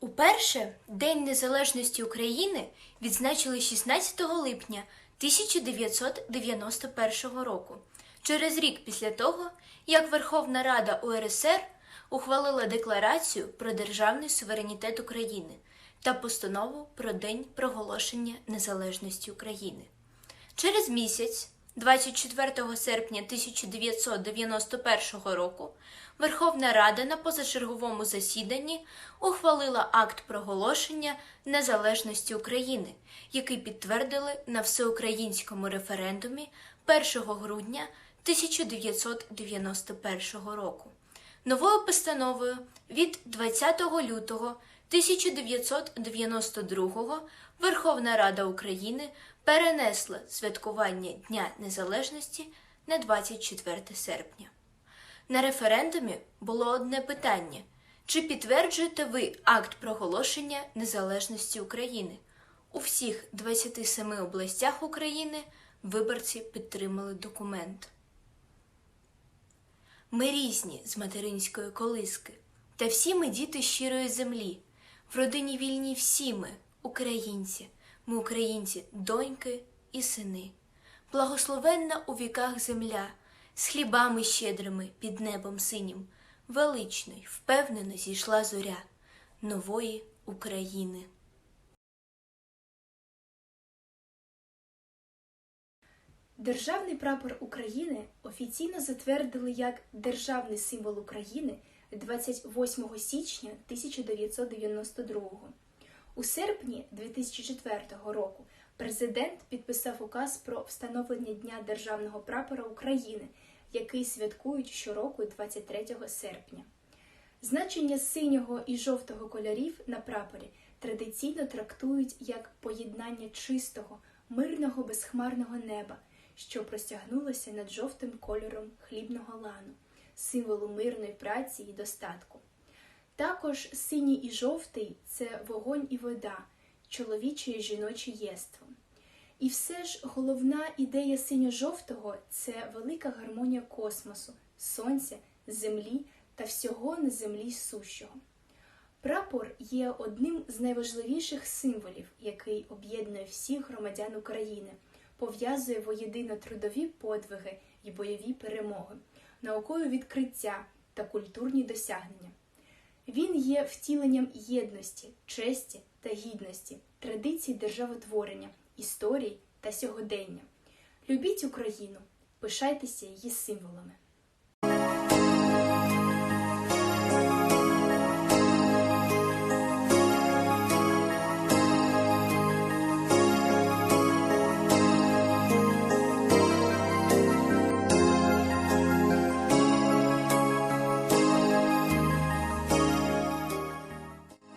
Уперше День Незалежності України відзначили 16 липня 1991 року, через рік після того, як Верховна Рада УРСР ухвалила Декларацію про державний суверенітет України та постанову про День проголошення незалежності України. Через місяць, 24 серпня 1991 року, Верховна Рада на позачерговому засіданні ухвалила акт проголошення незалежності України, який підтвердили на всеукраїнському референдумі 1 грудня 1991 року. Новою постановою від 20 лютого 1992 Верховна Рада України перенесла святкування Дня Незалежності на 24 серпня. На референдумі було одне питання: чи підтверджуєте ви акт проголошення незалежності України? У всіх 27 областях України виборці підтримали документ. Ми різні з материнської колиски, та всі ми діти щирої землі. В родині вільні всі ми, українці, ми українці, доньки і сини. Благословенна у віках земля, з хлібами щедрими під небом синім, велично й впевнено зійшла зоря нової України. Державний прапор України офіційно затвердили як державний символ України 28 січня 1992 У серпні 2004 року президент підписав указ про встановлення Дня державного прапора України, який святкують щороку 23 серпня. Значення синього і жовтого кольорів на прапорі традиційно трактують як поєднання чистого, мирного безхмарного неба, що простягнулося над жовтим кольором хлібного лану, символу мирної праці і достатку. Також синій і жовтий це вогонь і вода, чоловіче і жіноче єство. І все ж головна ідея синьо-жовтого це велика гармонія космосу, сонця, землі та всього на землі сущого. Прапор є одним з найважливіших символів, який об'єднує всіх громадян України, пов'язує воєдино трудові подвиги і бойові перемоги, наукові відкриття та культурні досягнення. Він є втіленням єдності, честі та гідності, традицій державотворення, історії та сьогодення. Любіть Україну, пишайтеся її символами.